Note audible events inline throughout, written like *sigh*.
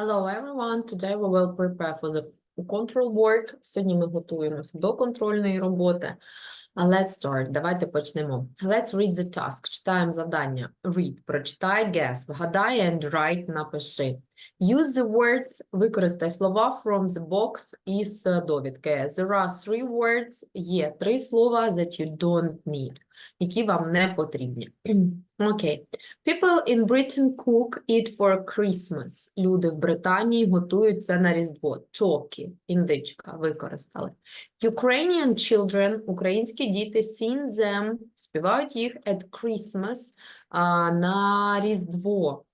Hello everyone. Today we will prepare for the control work. Сьогодні ми готуємося до контрольної роботи. Let's start. Давайте почнемо. Let's read the task. Читаємо завдання. Read. Прочитай, guess. Вгадай and write. Напиши. Use the words. Використай слова from the box із е, довідки. There are three words. Є три слова that you don't need. Які вам не потрібні. *clears throat* Окей. People in Britain cook it for Christmas. Люди в Британії готують це на Різдво. Turkey, індичка, використали. Ukrainian children, українські діти, sing them, співають їх at Christmas а, на Різдво.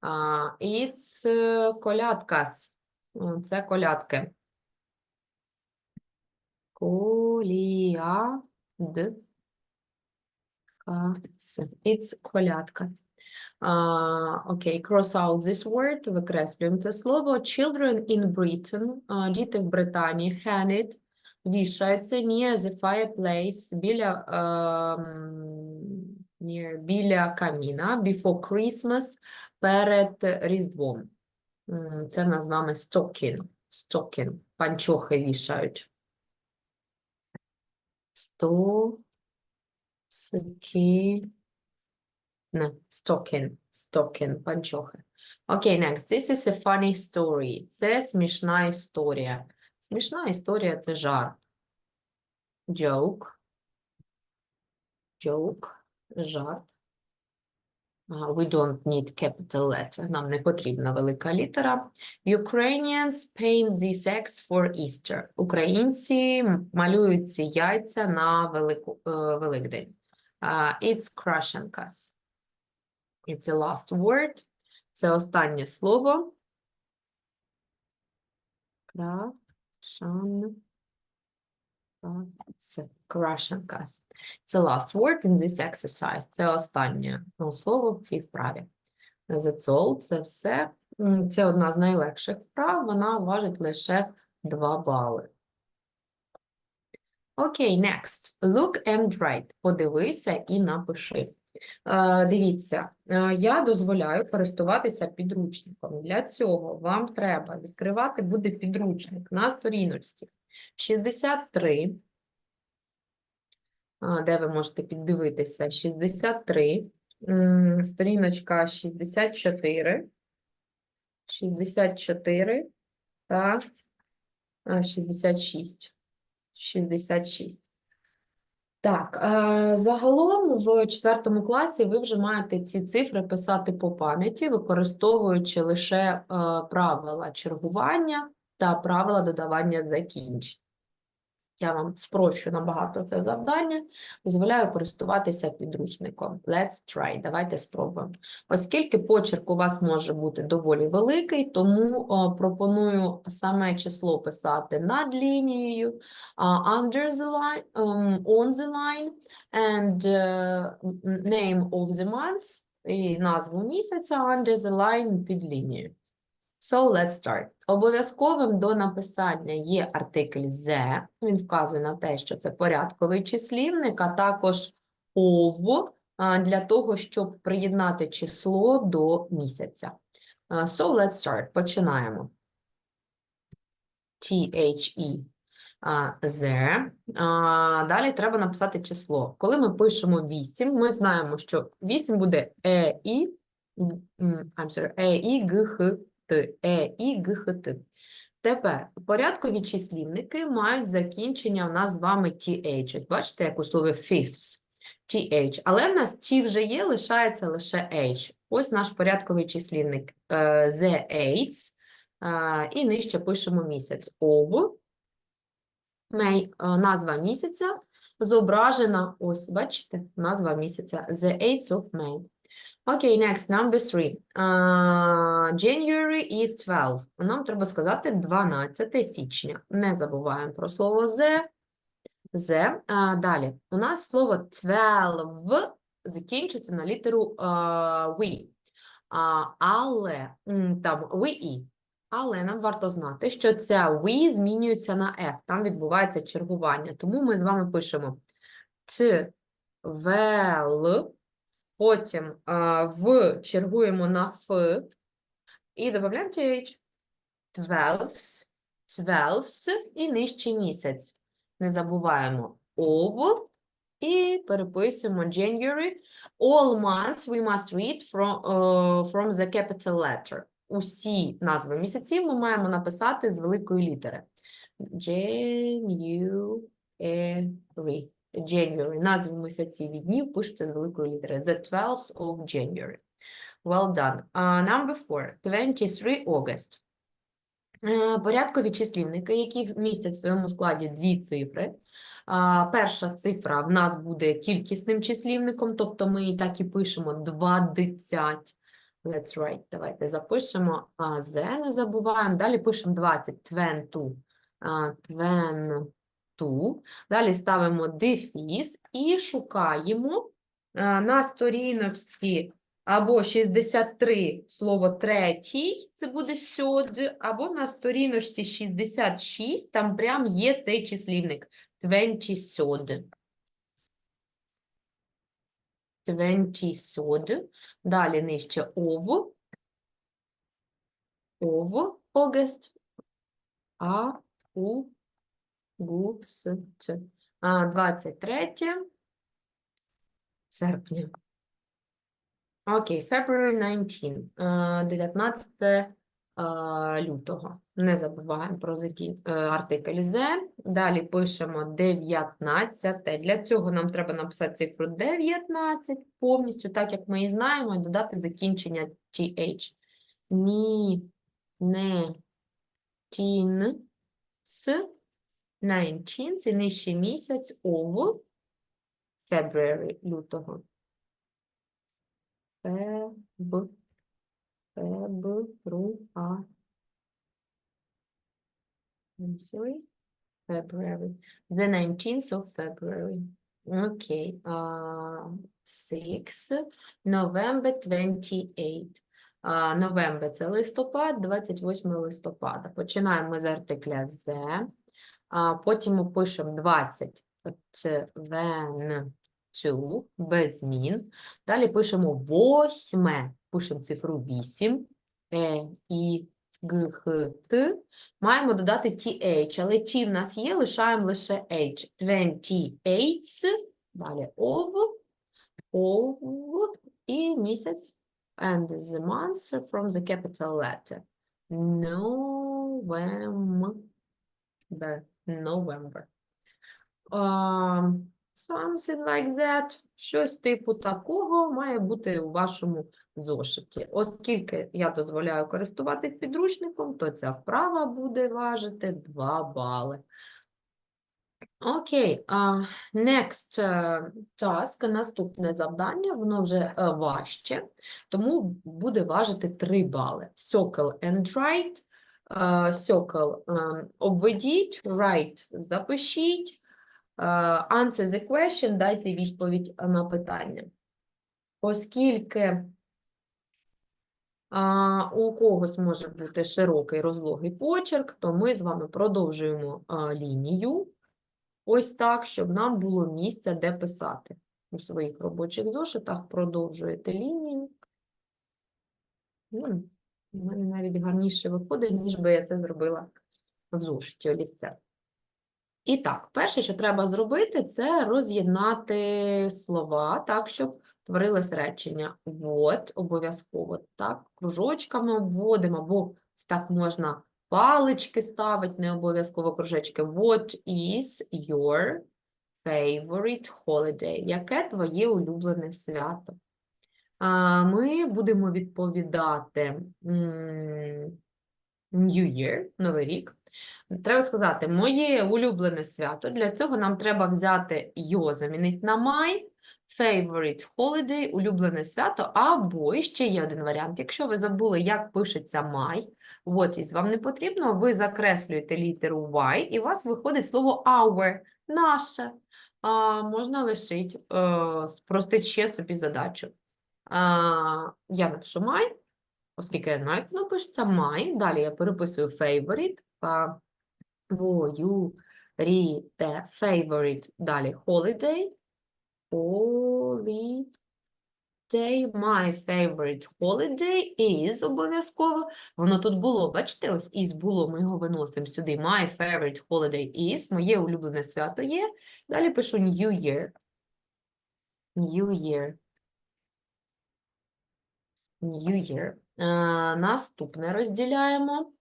А, it's е, колядкас. Це колядки. Коліад. Кас. It's колядкас. Uh, okay, cross out this word, викреслюємо це слово. Children in Britain, а, діти в Британії, hang it, вішається near the fireplace, біля, ем, near, біля каміна, before Christmas, перед Різдвом. Це нас з вами stocking, stocking, панчохи вішають. Сто, сики, не, stocking, stocking, панчохи. Окей, next. This is a funny story. Це смішна історія. Смішна історія – це жарт. Joke. Joke. Жарт. Uh, We don't need capital letter. Нам не потрібна велика літера. Ukrainians paint these eggs for Easter. Українці малюють ці яйця на Велику, е, Великдень. Uh, it's крашенкас. It's the last word. Це останнє слово. Крашан. Крашенкас. Це last word in this exercise. Це останнє ну, слово в цій вправі. That's all. Це все. Це одна з найлегших вправ. Вона важить лише 2 бали. Окей, next. Look and write. Подивися і напиши. Е, Дивіться, е, я дозволяю користуватися підручником. Для цього вам треба відкривати буде підручник на сторіночці 63, де ви можете піддивитися, 63, сторіночка 64, 64 та 66. 66. Так, загалом в четвертому класі ви вже маєте ці цифри писати по пам'яті, використовуючи лише е, правила чергування та правила додавання закінчень. Я вам спрощу набагато це завдання, дозволяю користуватися підручником. Let's try. Давайте спробуємо. Оскільки почерк у вас може бути доволі великий, тому пропоную саме число писати над лінією, under the line, um, on the line, and е, name of the month, і назву місяця under the line під лінією. So, let's start. Обов'язковим до написання є артикль the. Він вказує на те, що це порядковий числівник, а також of для того, щоб приєднати число до місяця. So, let's start. Починаємо. T-H-E the. Далі треба написати число. Коли ми пишемо 8, ми знаємо, що 8 буде е, і, I'm sorry, е, і, г, х, т, е, і, г. Тепер порядкові числівники мають закінчення у нас з вами th. Бачите, як у слові fifths. th. Але в нас t вже є, лишається лише h. Ось наш порядковий числівник е, the eighths. Е, І нижче пишемо місяць. Of. Е, назва місяця зображена, ось, бачите, назва місяця The 8th of May. Окей, next, number three. Uh, January і 12. Нам треба сказати 12 січня. Не забуваємо про слово the. The. А, далі. У нас слово 12 закінчується на літеру uh, we. А, але, там, we і. Але нам варто знати, що ця we змінюється на f, там відбувається чергування. Тому ми з вами пишемо т, вел, потім а, в чергуємо на ф і додаємо th. twelves, twelves і нижче місяць. Не забуваємо of і переписуємо January. All months we must read from, uh, from the capital letter. Усі назви місяців ми маємо написати з великої літери. January. January. Назву місяців і днів пишете з великої літери. The 12th of January. Well done. Uh, number four. 23 August. Е, порядкові числівники, які містять в своєму складі дві цифри. Перша цифра в нас буде кількісним числівником, тобто ми і так і пишемо 20. Let's write. Давайте запишемо А, З, не забуваємо. Далі пишемо 20, 20, 20 ту. Далі ставимо дефіс і шукаємо е, на сторіночці або 63 слово третій, це буде сьод, або на сторіночці 66, там прям є цей числівник. 27. 27. Далі нижче ОВ. ОВ, Огест, А, У, гу, с, ц. А, 23 серпня. Окей, February 19, е, 19 е, лютого. Не забуваємо про е, артикль «the». Далі пишемо 19. Для цього нам треба написати цифру 19 повністю, так як ми її знаємо, і додати закінчення th. Ні, не, тін, с, 19, це нижчий місяць, of, February, лютого. Феб, фебруа. I'm sorry. February. The 19th of February. Okay. Uh, six. November 28. Uh, November – це листопад, 28 листопада. Починаємо з артикля «the». А потім ми пишемо 20. Це без змін. Далі пишемо восьме, пишемо цифру 8, е, і, г, х, т. Маємо додати th, але ті в нас є, лишаємо лише h. 28, далі of, of, і місяць, and the month from the capital letter. November. November. Um, Something like that. Щось типу такого має бути у вашому зошиті. Оскільки я дозволяю користуватись підручником, то ця вправа буде важити 2 бали. Окей, а, next е, task, наступне завдання, воно вже е, важче, тому буде важити 3 бали. Circle and write. Circle е, обведіть, write запишіть. Е, Answer the question, дайте відповідь на питання. Оскільки у когось може бути широкий розлогий почерк, то ми з вами продовжуємо лінію. Ось так, щоб нам було місце, де писати. У своїх робочих зошитах продовжуєте лінію. У мене навіть гарніше виходить, ніж би я це зробила в зошиті олівця. І так, перше, що треба зробити, це роз'єднати слова так, щоб творилось речення. What обов'язково так, кружочками обводимо, або так можна палички ставити, не обов'язково кружечки. What is your favorite holiday? Яке твоє улюблене свято? Ми будемо відповідати New Year, Новий рік. Треба сказати, моє улюблене свято. Для цього нам треба взяти його, замінити на my, favorite holiday, улюблене свято, або ще є один варіант. Якщо ви забули, як пишеться my, what is вам не потрібно, ви закреслюєте літеру Y, і у вас виходить слово our, наше. А, можна лишити, е, спростити ще собі задачу. Я напишу my, оскільки я знаю, як воно пишеться my. Далі я переписую favorite, favorite, далі holiday, holiday. My favorite holiday is обов'язково. Воно тут було, бачите, ось is було, ми його виносимо сюди. My favorite holiday is, моє улюблене свято є. Далі пишу New Year. New Year. New Year. Е, наступне розділяємо.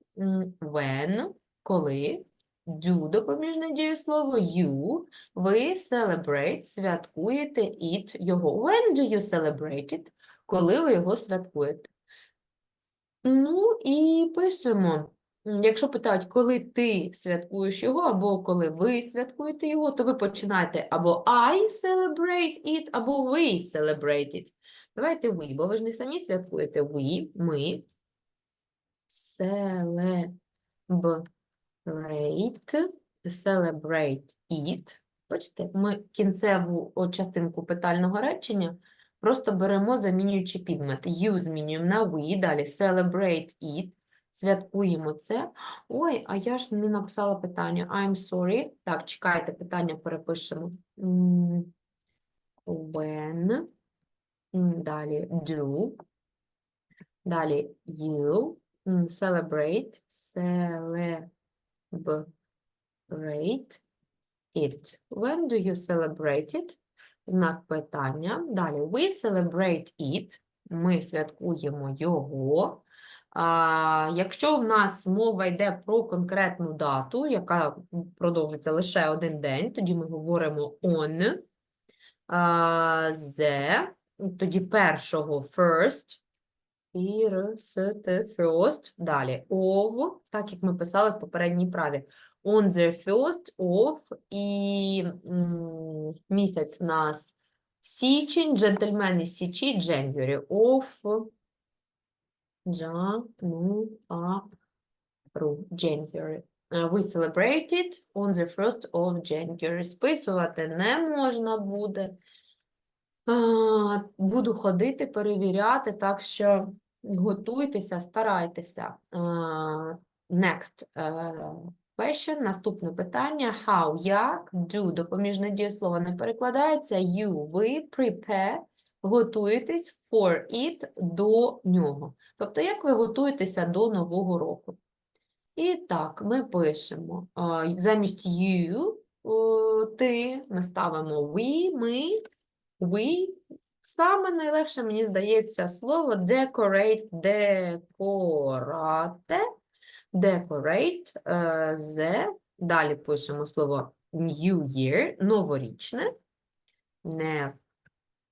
When, коли. Do допоміжне дієслово. You. Ви celebrate, святкуєте it, його. When do you celebrate it? Коли ви його святкуєте? Ну і пишемо. Якщо питають, коли ти святкуєш його, або коли ви святкуєте його, то ви починаєте або I celebrate it, або we celebrate it. Давайте ви, бо ви ж не самі святкуєте. We, ми. Celebrate, celebrate it. Бачите, ми кінцеву частинку питального речення просто беремо, замінюючи підмет. You змінюємо на we, далі celebrate it, святкуємо це. Ой, а я ж не написала питання. I'm sorry. Так, чекайте, питання перепишемо. When. Далі do. Далі you. Celebrate. Celebrate it. When do you celebrate it? Знак питання. Далі we celebrate it. Ми святкуємо його. А, якщо в нас мова йде про конкретну дату, яка продовжується лише один день, тоді ми говоримо on. А, the, тоді першого first, first, first, далі of, так як ми писали в попередній праві. On the first of, і місяць нас січень, джентльмени січі, January, of, January, January. Uh, We celebrate it on the 1st of January. Списувати не можна буде. Буду ходити, перевіряти, так що готуйтеся, старайтеся. Next е, question, наступне питання. How, як, do, допоміжне дієслово не перекладається. You, ви, prepare, готуєтесь for it, до нього. Тобто, як ви готуєтеся до Нового року? І так, ми пишемо замість you, ти, ми ставимо we, ми, we. Саме найлегше, мені здається, слово decorate, декорате, decorate, е, the. Далі пишемо слово new year, новорічне, не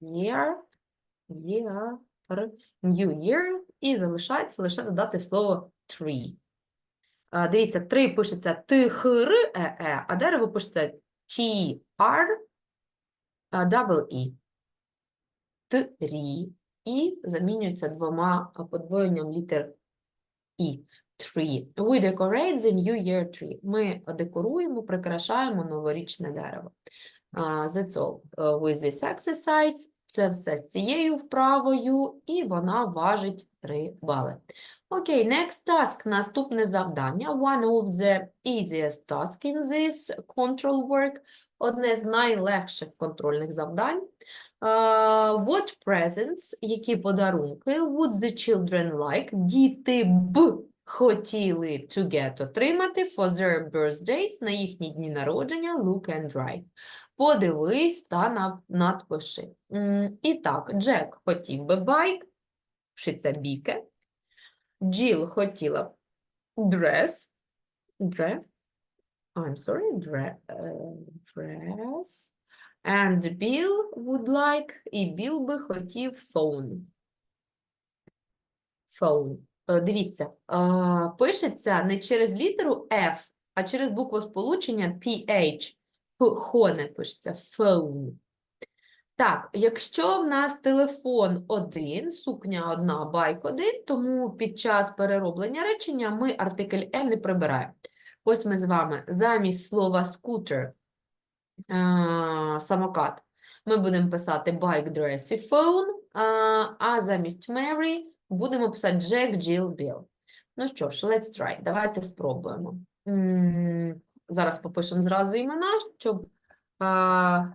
year, year, new year, і залишається лише додати слово tree. Дивіться, три пишеться т-х-р-е-е, а дерево пишеться T-R, double-E. Трі. І замінюється двома подвоєнням літер І. Tree. We decorate the new year tree. Ми декоруємо, прикрашаємо новорічне дерево. That's all. Uh, with this exercise. Це все з цією вправою, і вона важить 3 бали. Окей, next task. Наступне завдання. One of the easiest tasks in this control work. Одне з найлегших контрольних завдань. Uh, what presents, які подарунки would the children like, діти б хотіли to get, отримати for their birthdays, на їхні дні народження, look and write. Подивись та надпиши. І так, Джек хотів би байк, пишеться біке. Джіл хотіла б dress, dre, I'm sorry, е, dress. And Bill would like, і Біл би хотів phone. Phone. Е, Дивіться, а, пишеться не через літеру F, а через букву сполучення PH. Хо не пишеться, phone. Так, якщо в нас телефон один, сукня одна, байк один, тому під час перероблення речення ми артикль «е» не прибираємо. Ось ми з вами замість слова скутер, самокат, ми будемо писати bike, dress і phone, а, а замість Mary будемо писати Jack, Jill, Bill. Ну що ж, let's try. Давайте спробуємо. Зараз попишемо зразу імена, щоб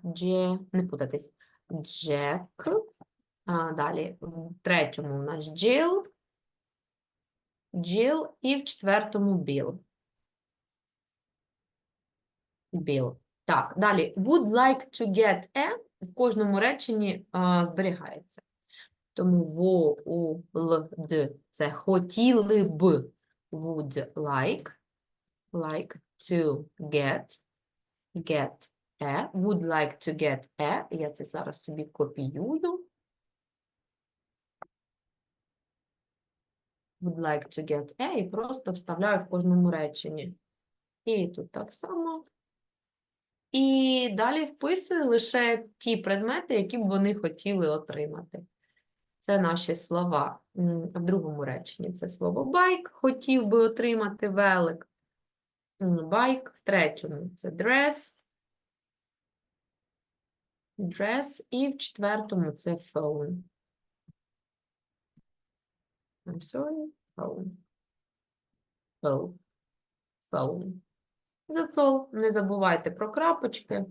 Дже... не путатись. Джек, далі, в третьому у нас Jill, Jill і в четвертому Bill. Bill. Так, далі. Would like to get a в кожному реченні а, зберігається. Тому д – це хотіли б. Would like, like to get, get a. Would like to get a. Я це зараз собі копіюю. Would like to get a і просто вставляю в кожному реченні. І тут так само. І далі вписую лише ті предмети, які б вони хотіли отримати. Це наші слова. В другому реченні це слово байк, хотів би отримати велик. Байк. В третьому це dress. Dress. І в четвертому це phone. I'm sorry. Phone. Phone. Phone. Зато не забувайте про крапочки.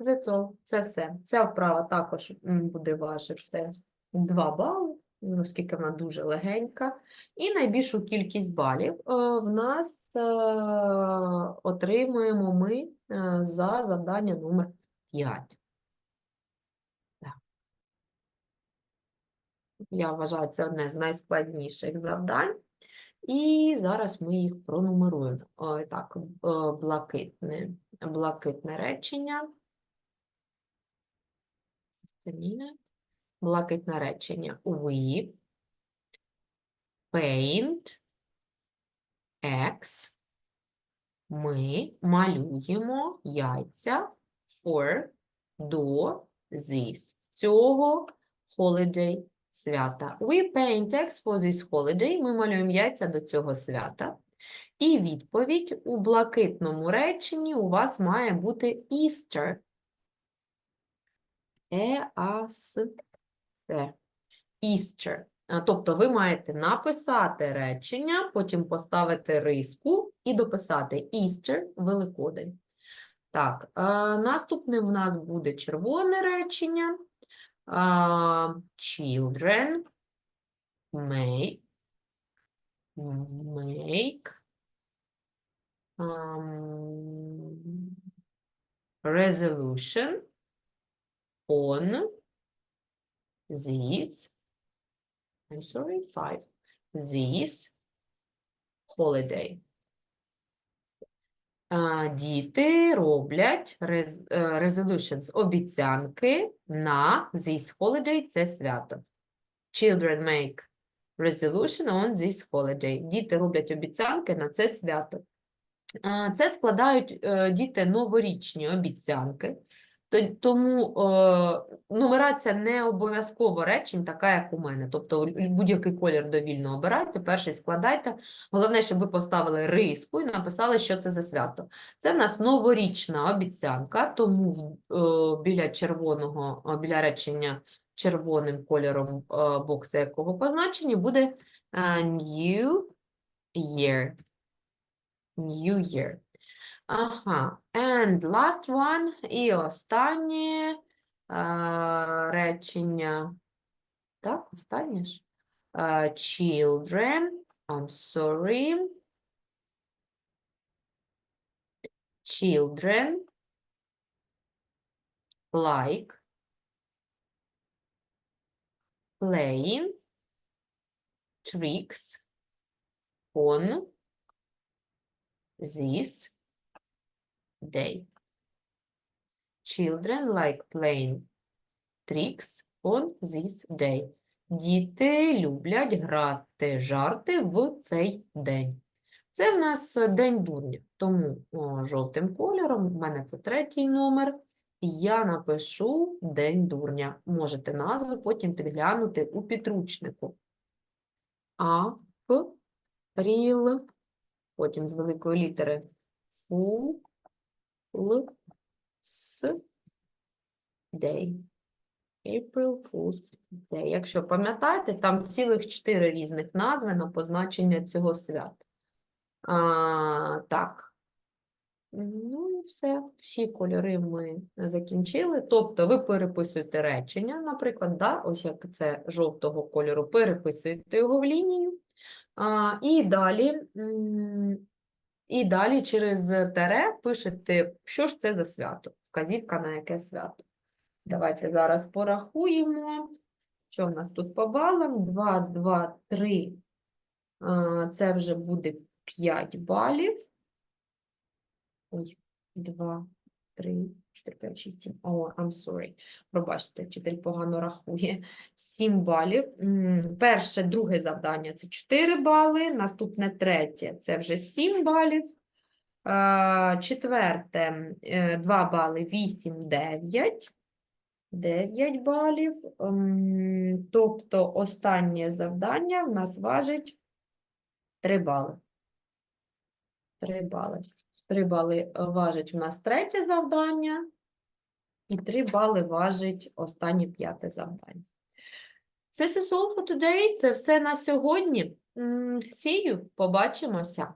All. Це все. Ця вправа також буде важити 2 бали, оскільки вона дуже легенька. І найбільшу кількість балів е, в нас е, отримуємо ми е, за завдання номер 5. Я вважаю, це одне з найскладніших завдань. І зараз ми їх пронумеруємо. О, так, е, блакитне, блакитне речення. Блакитне речення. We paint eggs. Ми малюємо яйця for до this цього holiday свята. We paint eggs for this holiday. Ми малюємо яйця до цього свята. І відповідь у блакитному реченні у вас має бути Easter. E-А-С-Т. Easter. Тобто ви маєте написати речення, потім поставити риску і дописати Easter – Великодень. Так, а, наступне в нас буде червоне речення. А, children may make um, resolution on this I'm sorry, five this holiday. Діти роблять е, resolutions, обіцянки на this holiday, це свято. Children make resolution on this holiday. Діти роблять обіцянки на це свято. Це складають е, діти новорічні обіцянки. То- Тому е, нумерація не обов'язково речень, така, як у мене. Тобто будь-який колір довільно обирайте, перший складайте. Головне, щоб ви поставили риску і написали, що це за свято. Це в нас новорічна обіцянка, тому е, біля червоного, е, біля речення червоним кольором е, бокса, якого позначені, буде е, New Year. New Year. Ага. And last one. І останнє е, речення. Так, останнє ж. Е, children. I'm sorry. Children like playing tricks on this day. Children like playing tricks on this day. Діти люблять грати жарти в цей день. Це в нас день дурня, тому о, жовтим кольором, в мене це третій номер. Я напишу День дурня. Можете назви потім підглянути у підручнику. А, потім з великої літери Фу, Л, С, Day. April Fool's Day. Якщо пам'ятаєте, там цілих чотири різних назви на позначення цього свята. Так. Ну і все, всі кольори ми закінчили. Тобто ви переписуєте речення, наприклад, да, ось як це жовтого кольору, переписуєте його в лінію. А, і далі, і далі через тере пишете, що ж це за свято, вказівка на яке свято. Давайте зараз порахуємо, що в нас тут по балам. 2, 2, 3. Це вже буде 5 балів. Ой, 2, 3, 4, 5, 6, 7. О, I'm sorry. Пробачте, вчитель погано рахує. 7 балів. Перше, друге завдання це 4 бали. Наступне третє це вже 7 балів. Е, Четверте, 2 бали, 8, 9. 9 балів. Ем, Тобто останнє завдання в нас важить 3 бали. 3 бали. 3 бали е, важить у нас третє завдання, і 3 бали важить останнє п'яте завдання. This is all for today. Це все на сьогодні. See you. Побачимося.